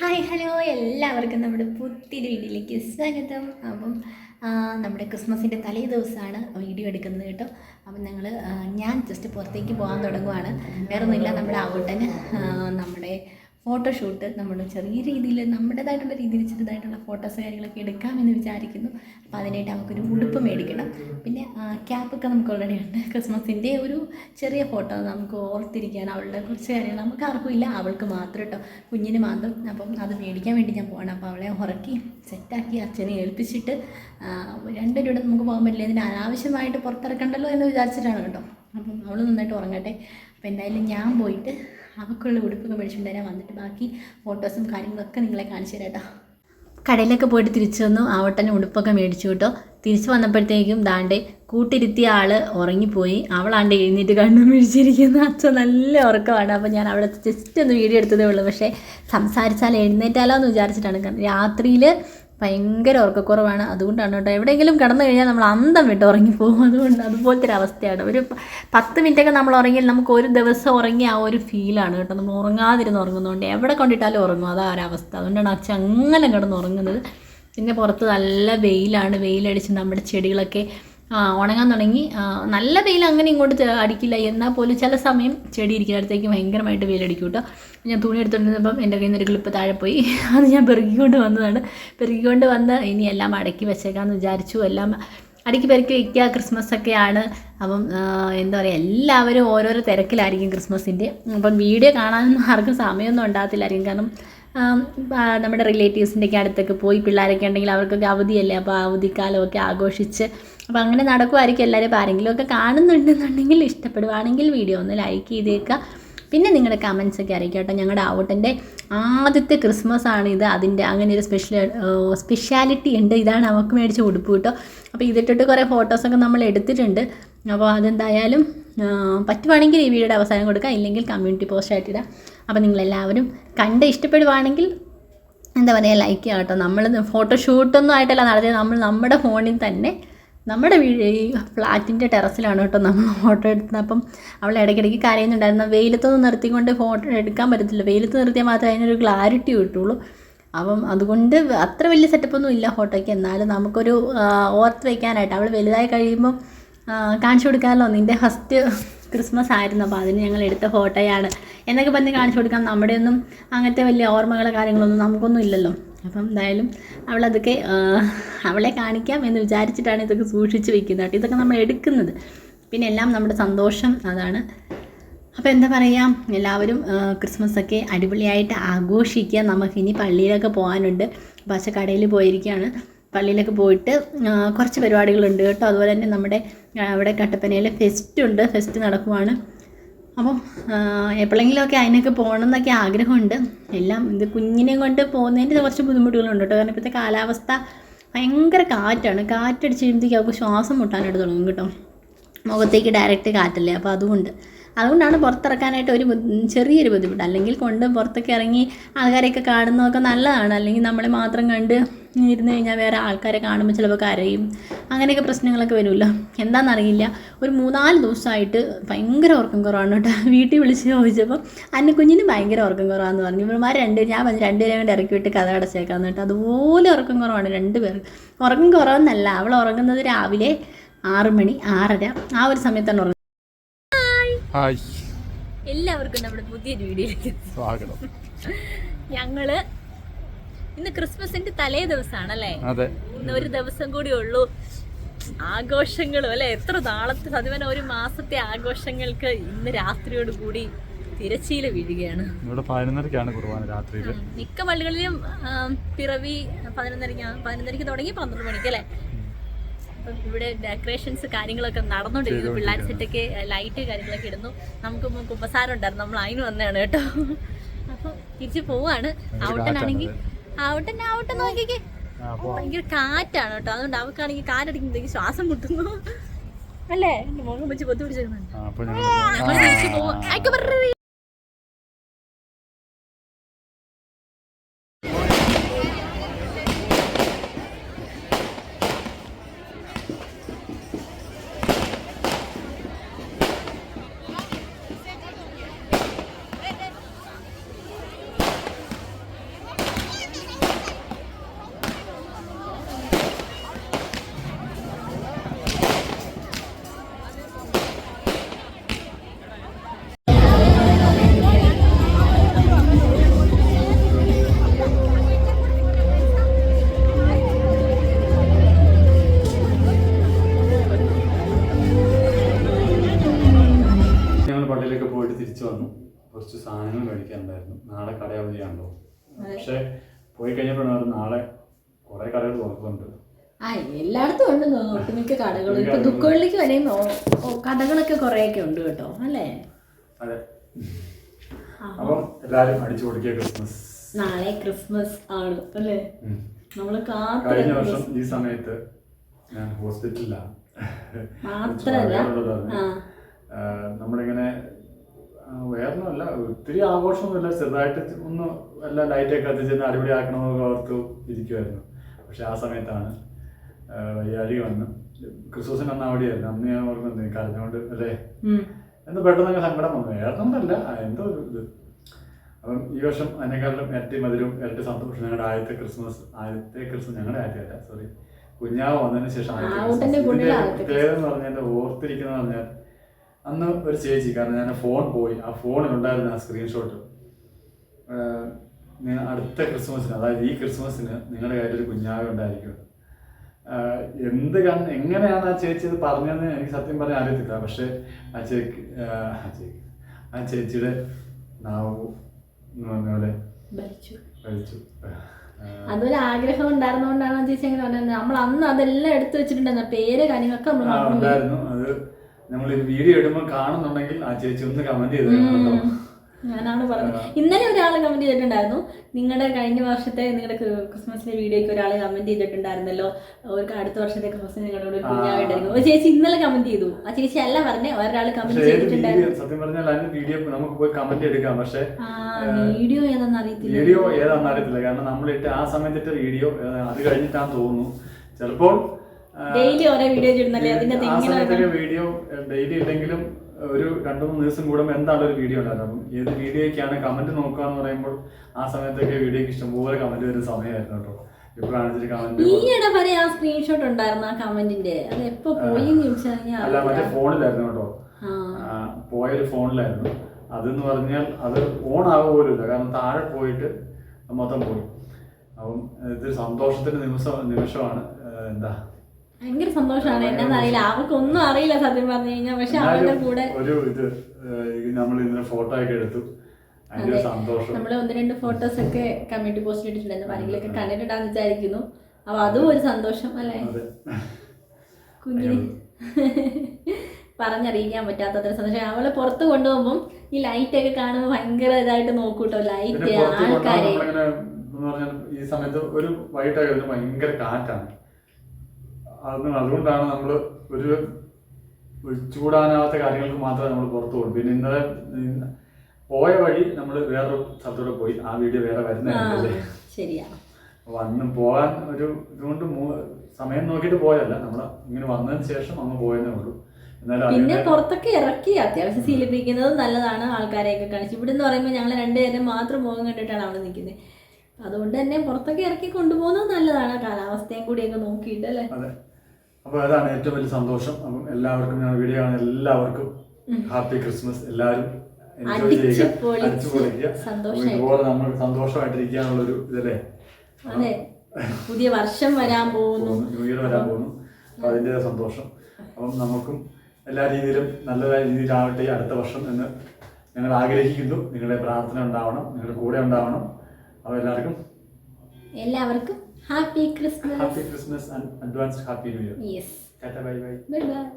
Hi hello എല്ലാവർക്കും നമ്മുടെ പുതിയൊരു വീഡിയോയിലേക്ക് സ്വാഗതം. അപ്പം നമ്മുടെ ക്രിസ്മസിന്റെ തലേ ദിവസമാണ് വീഡിയോ എടുക്കുന്നത് കേട്ടോ. അപ്പം ഞങ്ങൾ ഞാൻ ജസ്റ്റ് പുറത്തേക്ക് പോകാൻ തുടങ്ങുവാണ്. വേറൊന്നുമില്ല നമ്മുടെ ഔട്ടന് നമ്മുടെ ഫോട്ടോഷൂട്ട് നമ്മൾ ചെറിയ രീതിയിൽ നമ്മുടേതായിട്ടുള്ള രീതിയിൽ ചെറുതായിട്ടുള്ള ഫോട്ടോസ് കാര്യങ്ങളൊക്കെ എടുക്കാമെന്ന് വിചാരിക്കുന്നു. അപ്പോൾ അതിനായിട്ട് നമുക്കൊരു ഉടുപ്പ് മേടിക്കണം. പിന്നെ ക്യാപ്പൊക്കെ നമുക്ക് ഓൾറെഡി ഉണ്ട്. ക്രിസ്മസിന്റെ ഒരു ചെറിയ ഫോട്ടോ നമുക്ക് ഓർത്തിരിക്കാൻ അവളുടെ കുറച്ച് കാര്യങ്ങൾ നമുക്ക് ആർക്കും ഇല്ല. അവൾക്ക് മാത്രം കേട്ടോ കുഞ്ഞിന് മാത്രം. അപ്പം അത് മേടിക്കാൻ വേണ്ടി ഞാൻ പോകണം അപ്പോൾ അവളെ ഉറക്കി സെറ്റാക്കി അച്ഛനെ ഏൽപ്പിച്ചിട്ട് രണ്ടുപേരുടെ നമുക്ക് പോകാൻ പറ്റില്ല. ഇതിന് അനാവശ്യമായിട്ട് പുറത്തിറക്കണ്ടല്ലോ എന്ന് വിചാരിച്ചിട്ടാണ് കേട്ടോ. അപ്പം അവൾ നന്നായിട്ട് ഉറങ്ങട്ടെ. അപ്പോൾ എന്തായാലും ഞാൻ പോയിട്ട് അവൾക്കുള്ള ഉടുപ്പൊക്കെ മേടിച്ചുകൊണ്ട് വന്നിട്ട് ബാക്കി ഫോട്ടോസും കാര്യങ്ങളൊക്കെ നിങ്ങളെ കാണിച്ചു തരാം കേട്ടോ. കടയിലൊക്കെ പോയിട്ട് തിരിച്ചു വന്നു. ആവട്ടനെ ഉടുപ്പൊക്കെ മേടിച്ചു കേട്ടോ. തിരിച്ചു വന്നപ്പോഴത്തേക്കും ദാണ്ടെ കൂട്ടിരുത്തിയ ആൾ ഉറങ്ങിപ്പോയി. അവളാണ്ട് എഴുന്നേറ്റ് കണ്ണു മിഴിച്ചിരിക്കുന്ന. അച്ഛൻ നല്ല ഉറക്കമാണ്. അപ്പോൾ ഞാൻ അവിടെ ജസ്റ്റ് ഒന്ന് വീഡിയോ എടുത്തതേ ഉള്ളൂ. പക്ഷേ സംസാരിച്ചാൽ എഴുന്നേറ്റാലോ എന്ന് വിചാരിച്ചിട്ടാണ്. കാരണം രാത്രിയിൽ ഭയങ്കര ഉറക്കക്കുറവാണ്. അതുകൊണ്ടാണ് കേട്ടോ എവിടെയെങ്കിലും കിടന്നു കഴിഞ്ഞാൽ നമ്മൾ അന്തം വിട്ട് ഉറങ്ങിപ്പോകും അതുകൊണ്ട് അതുപോലത്തെ ഒരു അവസ്ഥയാണ്. ഒരു പത്ത് മിനിറ്റൊക്കെ നമ്മൾ ഉറങ്ങിയാൽ നമുക്ക് ഒരു ദിവസം ഉറങ്ങി ആ ഒരു ഫീലാണ് കേട്ടോ. നമ്മൾ ഉറങ്ങാതിരുന്ന് ഉറങ്ങുന്നതുകൊണ്ട് എവിടെ കൊണ്ടിട്ടാലും ഉറങ്ങും. അതാ അവസ്ഥ. അതുകൊണ്ടാണ് അച്ഛൻ അങ്ങനെ കിടന്ന് ഉറങ്ങുന്നത്. പിന്നെ പുറത്ത് നല്ല വെയിലാണ്. വെയിലടിച്ച് നമ്മുടെ ചെടികളൊക്കെ ഉണങ്ങാൻ തുടങ്ങി. നല്ല വെയിൽ അങ്ങനെ ഇങ്ങോട്ട് അടിക്കില്ല. എന്നാൽ പോലും ചില സമയം ചെടി ഇരിക്കുന്നിടത്തേക്ക് ഭയങ്കരമായിട്ട് വെയിലടിക്കും കേട്ടോ. ഞാൻ തുണി എടുത്തുകൊണ്ടിരുന്നപ്പം എന്റെ കയ്യിൽ നിന്ന് ഒരു ക്ലിപ്പ് താഴെ പോയി. അത് ഞാൻ പെറുക്കിക്കൊണ്ട് വന്നതാണ്. പെറുക്കിക്കൊണ്ട് വന്ന് ഇനി എല്ലാം അടക്കി വെച്ചേക്കാമെന്ന് വിചാരിച്ചു. എല്ലാം അടുക്കി പെരുക്കി വയ്ക്കുക ക്രിസ്മസ് ഒക്കെയാണ്. അപ്പം എന്താ പറയുക എല്ലാവരും ഓരോരോ തിരക്കിലായിരിക്കും ക്രിസ്മസിന്റെ അപ്പം വീഡിയോ കാണാനൊന്നും ആർക്കും സമയമൊന്നും ഉണ്ടാകത്തില്ലായിരിക്കും. കാരണം നമ്മുടെ റിലേറ്റീവ്സിന്റെയൊക്കെ അടുത്തൊക്കെ പോയി പിള്ളേരൊക്കെ ഉണ്ടെങ്കിൽ അവർക്കൊക്കെ അവധിയല്ലേ? അപ്പോൾ അവധിക്കാലമൊക്കെ ആഘോഷിച്ച് അപ്പോൾ അങ്ങനെ നടക്കുമായിരിക്കും എല്ലാവരും. ആരെങ്കിലും ഒക്കെ കാണുന്നുണ്ടെന്നുണ്ടെങ്കിൽ ഇഷ്ടപ്പെടുവാണെങ്കിൽ വീഡിയോ ഒന്ന് ലൈക്ക് ചെയ്തേക്കുക. പിന്നെ നിങ്ങളുടെ കമൻസ് ഒക്കെ അറിയിക്കുക കേട്ടോ. ഞങ്ങളുടെ ഔട്ടന്റെ ആദ്യത്തെ ക്രിസ്മസ് ആണ് ഇത്. അതിന്റെ അങ്ങനെ ഒരു സ്പെഷ്യൽ സ്പെഷ്യാലിറ്റി ഉണ്ട്. ഇതാണ് അവൾക്ക് മേടിച്ച ഉടുപ്പ് കേട്ടോ. അപ്പോൾ ഇതിട്ടിട്ട് കുറേ ഫോട്ടോസൊക്കെ നമ്മൾ എടുത്തിട്ടുണ്ട്. അപ്പോൾ അതെന്തായാലും പറ്റുവാണെങ്കിൽ ഈ വീഡിയോയുടെ അവസാനം കൊടുക്കുക ഇല്ലെങ്കിൽ കമ്മ്യൂണിറ്റി പോസ്റ്റ് ആയിട്ടിടാം അപ്പോൾ നിങ്ങളെല്ലാവരും കണ്ട് ഇഷ്ടപ്പെടുവാണെങ്കിൽ എന്താ പറയുക ലൈക്ക് ചെയ്യാം കേട്ടോ. നമ്മൾ ഫോട്ടോഷൂട്ടൊന്നും ആയിട്ടല്ല നടത്തിയത്. നമ്മൾ നമ്മുടെ ഫോണിൽ തന്നെ നമ്മുടെ വീട് ഈ ഫ്ലാറ്റിന്റെ ടെറസിലാണ് കേട്ടോ നമ്മൾ ഫോട്ടോ എടുത്തത്. അപ്പം അവൾ ഇടയ്ക്കിടയ്ക്ക് കരയുന്നുണ്ടായിരുന്നു. വെയിലത്തൊന്നും നിർത്തിക്കൊണ്ട് ഫോട്ടോ എടുക്കാൻ പറ്റത്തില്ല. വെയിലത്ത് നിർത്തിയാൽ മാത്രമേ അതിനൊരു ക്ലാരിറ്റി കിട്ടുള്ളൂ. അപ്പം അതുകൊണ്ട് അത്ര വലിയ സെറ്റപ്പൊന്നും ഇല്ല ഫോട്ടോയ്ക്ക് എന്നാലും നമുക്കൊരു ഓർത്ത് വയ്ക്കാനായിട്ട് അവൾ വലുതായി കഴിയുമ്പം കാണിച്ചു കൊടുക്കാമല്ലോ. നിന്റെ ഫസ്റ്റ് ക്രിസ്മസ് ആയിരുന്നു. അപ്പോൾ അതിന് ഞങ്ങൾ എടുത്ത ഫോട്ടോയാണ് എന്നൊക്കെ പറഞ്ഞ് കാണിച്ചു കൊടുക്കാം. നമ്മുടെയൊന്നും അങ്ങനത്തെ വലിയ ഓർമ്മകളോ കാര്യങ്ങളൊന്നും നമുക്കൊന്നും ഇല്ലല്ലോ. അപ്പം എന്തായാലും അവളതൊക്കെ അവളെ കാണിക്കാം എന്ന് വിചാരിച്ചിട്ടാണ് ഇതൊക്കെ സൂക്ഷിച്ച് വെക്കുന്നത് കേട്ടോ. ഇതൊക്കെ നമ്മൾ എടുക്കുന്നത്. പിന്നെ എല്ലാം നമ്മുടെ സന്തോഷം അതാണ്. അപ്പോൾ എന്താ പറയുക എല്ലാവരും ക്രിസ്മസ് ഒക്കെ അടിപൊളിയായിട്ട് ആഘോഷിക്കുക. നമുക്കിനി പള്ളിയിലൊക്കെ പോകാനുണ്ട്. പക്ഷേ കടയിൽ പോയിരിക്കുകയാണ്. പള്ളിയിലൊക്കെ പോയിട്ട് കുറച്ച് പരിപാടികളുണ്ട് കേട്ടോ. അതുപോലെ തന്നെ നമ്മുടെ അവിടെ കട്ടപ്പനയിൽ ഫെസ്റ്റ് ഉണ്ട്. ഫെസ്റ്റ് നടക്കുവാണ്. അപ്പം എപ്പോഴെങ്കിലുമൊക്കെ അതിനൊക്കെ പോകണം എന്നൊക്കെ ആഗ്രഹമുണ്ട്. എല്ലാം ഇത് കുഞ്ഞിനെ കൊണ്ട് പോകുന്നതിന്റെ കുറച്ച് ബുദ്ധിമുട്ടുകളുണ്ട് കേട്ടോ. കാരണം ഇപ്പോഴത്തെ കാലാവസ്ഥ ഭയങ്കര കാറ്റാണ്. കാറ്റടിച്ച് കഴിയുമ്പോഴത്തേക്ക് അവർക്ക് ശ്വാസം മുട്ടാനായിട്ട് തുടങ്ങും കേട്ടോ. മുഖത്തേക്ക് ഡയറക്റ്റ് കാറ്റല്ലേ? അപ്പോൾ അതുകൊണ്ട്. അതുകൊണ്ടാണ് പുറത്തിറക്കാനായിട്ട് ഒരു ചെറിയൊരു ബുദ്ധിമുട്ട്. അല്ലെങ്കിൽ കൊണ്ട് പുറത്തൊക്കെ ഇറങ്ങി ആൾക്കാരെയൊക്കെ കാണുന്നതൊക്കെ നല്ലതാണ്. അല്ലെങ്കിൽ നമ്മളെ മാത്രം കണ്ട് ഇരുന്ന് കഴിഞ്ഞാൽ വേറെ ആൾക്കാരെ കാണുമ്പോൾ ചിലപ്പോൾ കരയും. അങ്ങനെയൊക്കെ പ്രശ്നങ്ങളൊക്കെ വരുമല്ലോ. എന്താണെന്നറിയില്ല ഒരു മൂന്നാൽ ദിവസമായിട്ട് ഭയങ്കര ഉറക്കം കുറവാണ് കേട്ടോ. വീട്ടിൽ വിളിച്ച് ചോദിച്ചപ്പോൾ അന്നെ കുഞ്ഞിന് ഭയങ്കര ഉറക്കം കുറവാന്ന് പറഞ്ഞു. ഇവന്മാർ രണ്ട് ഞാൻ പറഞ്ഞു രണ്ടുപേരെ കൊണ്ട് ഇറക്കി വിട്ട് കഥ അടച്ചേക്കാന്ന് കേട്ടോ. അതുപോലെ ഉറക്കം കുറവാണ് രണ്ടുപേർ ഉറക്കം കുറവെന്നല്ല അവൾ ഉറങ്ങുന്നത് രാവിലെ ആറ് മണി ആറര. ആ ഒരു സമയത്താണ് ഉറങ്ങുന്നത്. എല്ലാവർക്കും നമ്മുടെ പുതിയൊരു വീഡിയോയിലേക്ക് സ്വാഗതം. ഞങ്ങൾ ഇന്ന് ക്രിസ്മസിന്റെ തലേ ദിവസമാണല്ലേ? അതെ. ഇന്ന് ഒരു ദിവസം കൂടി ഉള്ളൂ. ആഘോഷങ്ങളും അല്ലെ? എത്ര നാളത്തെ സതിവന ഒരു മാസത്തെ ആഘോഷങ്ങൾക്ക് ഇന്ന് രാത്രിയോട് കൂടി തിരച്ചീല വീഴുകയാണ്. ഇവിടെ പതിനൊന്നരക്കാണ് കുർബാന രാത്രിയിൽ മിക്ക പള്ളികളിലും പിറവി പതിനൊന്നരക്ക് പതിനൊന്നരക്ക് തുടങ്ങി പന്ത്രണ്ട് മണിക്ക് അല്ലേ? ഇവിടെ ഡെക്കറേഷൻസ് കാര്യങ്ങളൊക്കെ നടന്നുകൊണ്ടിരിക്കുന്നു പിള്ളേർ സെറ്റൊക്കെ ലൈറ്റ് കാര്യങ്ങളൊക്കെ ഇടുന്നു. നമുക്ക് കുമ്പസാരം ഉണ്ടായിരുന്നു. നമ്മൾ അതിന് വന്നതാണ് കേട്ടോ. അപ്പൊ തിരിച്ചു പോവാണ്. ഔട്ടനാണെങ്കിൽ ഔട്ട് നോക്കിക്കേ. ആ, ഓ, ഭയങ്കര കാറ്റാണ് കേട്ടോ. അതുകൊണ്ട് അവക്കാണെങ്കിൽ കാറ്റടിക്കുമ്പോഴത്തേക്ക് ശ്വാസം മുട്ടുന്നു. അല്ലേ? മുഖം വെച്ച് പൊത്തി പിടിച്ചിരുന്നു ആ, സാധനങ്ങൾ ഉണ്ടായിരുന്നു നാളെ കട അവധിയാണല്ലോ പക്ഷെ പോയി കഴിഞ്ഞപ്പോഴാണ് നാളെ കുറെ കടകൾ തുറക്കുന്നുണ്ട്. ആ എല്ലായിടത്തും ഉണ്ട് ഒട്ടുമിക്ക കടകളും. ഇപ്പൊ ദുഃഖങ്ങളിലേക്ക് വരെയും കടകളൊക്കെ കുറേയൊക്കെ ഉണ്ട് കേട്ടോ അല്ലേ? അതെ. അപ്പം എല്ലാവരും അടിച്ചു പൊളിക്കുക ക്രിസ്മസ്. നാളെ ക്രിസ്മസ് ആണ് അല്ലേ? നമ്മൾ കഴിഞ്ഞ വർഷം ഈ സമയത്ത് ഞാൻ ഹോസ്പിറ്റലിലാണ് ആ, നമ്മളിങ്ങനെ വേറൊന്നുമല്ല ഒത്തിരി ആഘോഷമൊന്നുമില്ല. ചെറുതായിട്ട് ഒന്ന് എല്ലാം ലൈറ്റൊക്കെ കത്തിച്ച് അടിപൊളി ആക്കണമെന്നൊക്കെ ഓർത്ത് ഇരിക്കുമായിരുന്നു പക്ഷെ ആ സമയത്താണ് വയ്യാഴി വന്ന്. ക്രിസ്മസിന് അന്ന് അവിടെയായിരുന്നു അന്ന് ഞാൻ ഓർക്കുന്നത് കരഞ്ഞുകൊണ്ട് അല്ലേ. എന്ന് പെട്ടെന്ന് സങ്കടം വന്നു. വേറൊന്നുമല്ല എന്തോ ഒരു ഇത്. അപ്പം ഈ വർഷം അതിനേക്കാളും ഇരട്ടി മധുരവും ഇരട്ടി സന്തോഷം ഞങ്ങളുടെ ആദ്യത്തെ ക്രിസ്മസ് ആദ്യത്തെ ക്രിസ്മസ് ഞങ്ങളുടെ ആദ്യമല്ല സോറി കുഞ്ഞാവ് വന്നതിന് ശേഷം പ്രത്യേകത എന്ന് പറഞ്ഞാൽ എന്റെ ഓർത്തിരിക്കുന്ന പറഞ്ഞാൽ അന്ന് ഒരു ചേച്ചി കാരണം ഞാൻ ഫോൺ പോയി. ആ ഫോണിലുണ്ടായിരുന്ന ആ സ്ക്രീൻഷോട്ട് അടുത്ത ക്രിസ്മസിന് അതായത് ഈ ക്രിസ്മസിന് നിങ്ങളുടെ കയ്യിൽ ഒരു കുഞ്ഞാവ് ഉണ്ടായിരിക്കും എന്ത് കണ്ട് എങ്ങനെയാണ് ആ ചേച്ചി ഇത് പറഞ്ഞതെന്ന് എനിക്ക് സത്യം പറഞ്ഞാൽ അറിയത്തില്ല. പക്ഷേ ആ ചേച്ചി ആ ചേക്ക് ആ ചേച്ചിയുടെ നാവ് എന്ന് പറഞ്ഞ പോലെ കഴിച്ചു അതൊരു ആഗ്രഹം ഉണ്ടായിരുന്നോണ്ടാണ് ചേച്ചി അങ്ങനെ പറഞ്ഞത്. നമ്മൾ അന്ന് അതെല്ലാം എടുത്തു വെച്ചിട്ടുണ്ടായിരുന്നു പേര് കാര്യങ്ങളൊക്കെ നമ്മൾ. ഉണ്ടായിരുന്നു. അത് നമ്മൾ വീഡിയോ ഇടുമ്പോൾ കാണുന്നുണ്ടെങ്കിൽ ആ ചേച്ചി ഒന്ന് കമന്റ് ചെയ്ത് കേട്ടോ. ഞാനാണ് പറഞ്ഞത്. ഇന്നലെ ഒരാൾ കമന്റ് ചെയ്തിട്ടുണ്ടായിരുന്നു. നിങ്ങളുടെ കഴിഞ്ഞ വർഷത്തെ നിങ്ങളുടെ ക്രിസ്മസിലെ വീഡിയോയ്ക്ക് ഒരാൾ കമന്റ് ചെയ്തിട്ടുണ്ടായിരുന്നല്ലോ. അവർക്ക് അടുത്ത വർഷത്തെ ക്രിസ്മസ് നിങ്ങളോട് ഒരു ഒരു ചേച്ചി ഇന്നലെ കമന്റ് ചെയ്തു. ആ ചേച്ചി അല്ല പറഞ്ഞേ ഒരാൾ കമന്റ് ചെയ്തിട്ടുണ്ടായിരുന്നു. സത്യം പറഞ്ഞാൽ അതിന് വീഡിയോ നമുക്ക് പോയി കമന്റ് എടുക്കാം. പക്ഷേ വീഡിയോ ഏതാന്ന് അറിയത്തില്ല. വീഡിയോ ഏതാണെന്ന് അറിയത്തില്ല. കാരണം നമ്മളിട്ട് ആ സമയത്തിട്ട് വീഡിയോ അത് കഴിഞ്ഞിട്ടാന്ന് തോന്നുന്നു. ചിലപ്പോൾ ഡെയിലി ഓരോ വീഡിയോ ഇടുന്നല്ലേ? അതിന്റെ വീഡിയോ ഡെയിലി ഇല്ലെങ്കിലും ഒരു രണ്ടു മൂന്ന് ദിവസം കൂടുമ്പോൾ എന്താണ് ഒരു വീഡിയോ ഉണ്ടായിരുന്നു അപ്പം ഏത് വീഡിയോയ്ക്കാണ് കമന്റ് നോക്കുക എന്ന് പറയുമ്പോൾ ആ സമയത്തൊക്കെ വീഡിയോക്ക് ഇഷ്ടംപോലെ കമന്റ് വരുന്ന സമയമായിരുന്നു കേട്ടോ. ഇപ്പോഴാണ് കമന്റ് ഈയിടെ വരെ ആ സ്ക്രീൻഷോട്ട് ഉണ്ടായിരുന്നു ആ കമന്റിന്റെ അത് എപ്പോ പോയി എന്ന് ചോദിച്ചാൽ ഞാൻ അല്ല മറ്റേ ഫോണിലായിരുന്നു കേട്ടോ. പോയൊരു ഫോണിലായിരുന്നു. അതെന്ന് പറഞ്ഞാൽ അത് ഓൺ ആവുക പോലും ഇല്ല. കാരണം താഴെ പോയിട്ട് മൊത്തം പോയി. അപ്പം ഇതൊരു സന്തോഷത്തിന്റെ നിമിഷം നിമിഷമാണ്. എന്താ? ഭയങ്കര സന്തോഷമാണ്. എന്നറിയില്ല അറിയില്ല. അവർക്കൊന്നും അറിയില്ല സത്യം പറഞ്ഞു കഴിഞ്ഞാൽ. പക്ഷെ അവരുടെ കൂടെ ഒരു ഇത് നമ്മൾ ഇന്നലെ ഫോട്ടോ ഒക്കെ എടുത്തു. നമ്മൾ ഒന്ന് രണ്ട് ഫോട്ടോസ് ഒക്കെ കമ്മ്യൂണിറ്റി പോസ്റ്റ് ഇട്ടിട്ടുണ്ടായിരുന്നു. ആരെങ്കിലൊക്കെ കണ്ടിട്ടുണ്ടാന്ന് വിചാരിക്കുന്നു. അപ്പൊ അതും ഒരു സന്തോഷം അല്ലേ? കുഞ്ഞിന് പറഞ്ഞറിയിക്കാൻ പറ്റാത്തത്ര സന്തോഷം. അവളെ പുറത്ത് കൊണ്ടുപോകുമ്പം ഈ ലൈറ്റ് ഒക്കെ കാണുമ്പോൾ ഭയങ്കര ഇതായിട്ട് നോക്കൂട്ടോ ലൈറ്റ് ആൾക്കാരെ. ഈ സമയത്ത് ഒരു വൈകിട്ടൊക്കെ ഭയങ്കര കാറ്റാണ്. അത് അതുകൊണ്ടാണ് നമ്മൾ ഒരു ഒഴിച്ചുകൂടാനാവാത്ത ചൂടാനാവാത്ത കാര്യങ്ങൾക്ക് മാത്രമേ നമ്മൾ പുറത്തു പോകും പിന്നെ ഇന്നലെ പോയ വഴി നമ്മൾ വേറൊരു സ്ഥലത്തൂടെ പോയി. ആ വീഡിയോ വേറെ വരുന്നതല്ലേ ശരിയാ. വന്ന് പോകാൻ ഒരു ഇതുകൊണ്ട് സമയം നോക്കിയിട്ട് പോയല്ല നമ്മൾ ഇങ്ങനെ വന്നതിന് ശേഷം അങ്ങ് പോയെന്നേ ഉള്ളൂ. പിന്നെ പുറത്തൊക്കെ ഇറക്കി അത്യാവശ്യം ശീലിപ്പിക്കുന്നത് നല്ലതാണ് ആൾക്കാരെയൊക്കെ കാണിച്ച്. ഇവിടെ എന്ന് പറയുമ്പോൾ ഞങ്ങൾ രണ്ടുപേരും മാത്രം മുഖം കണ്ടിട്ടാണ് അവിടെ നിൽക്കുന്നത് അതുകൊണ്ട് തന്നെ പുറത്തൊക്കെ ഇറക്കി കൊണ്ടുപോകുന്നത് നല്ലതാണ്. കാലാവസ്ഥയും അങ്ങ് നോക്കിയിട്ട് അല്ലേ? അതെ. അപ്പൊ അതാണ് ഏറ്റവും വലിയ സന്തോഷം. അപ്പം എല്ലാവർക്കും ഞാൻ വീഡിയോ ആണ് എല്ലാവർക്കും ഹാപ്പി ക്രിസ്മസ്. എല്ലാവരും എൻജോയ് ചെയ്യുക അടിച്ചു പൊളിക്കുക. ഇതുപോലെ നമ്മൾ സന്തോഷമായിട്ടിരിക്കാനുള്ള ഒരു ഇതല്ലേ? അതെ. പുതിയ വർഷം വരാൻ പോകുന്നു. ന്യൂ ഇയർ വരാൻ പോകുന്നു. അപ്പൊ അതിന്റെ സന്തോഷം. അപ്പം നമുക്കും എല്ലാ രീതിയിലും നല്ല രീതിയിലാവട്ടെ അടുത്ത വർഷം എന്ന് ഞങ്ങൾ ആഗ്രഹിക്കുന്നു. നിങ്ങളുടെ പ്രാർത്ഥന ഉണ്ടാവണം. നിങ്ങളുടെ കൂടെ ഉണ്ടാവണം. അപ്പോൾ എല്ലാവർക്കും എല്ലാവർക്കും Happy Christmas. Happy Christmas and advanced Happy New Year. Yes. Tata, bye bye. Bye bye.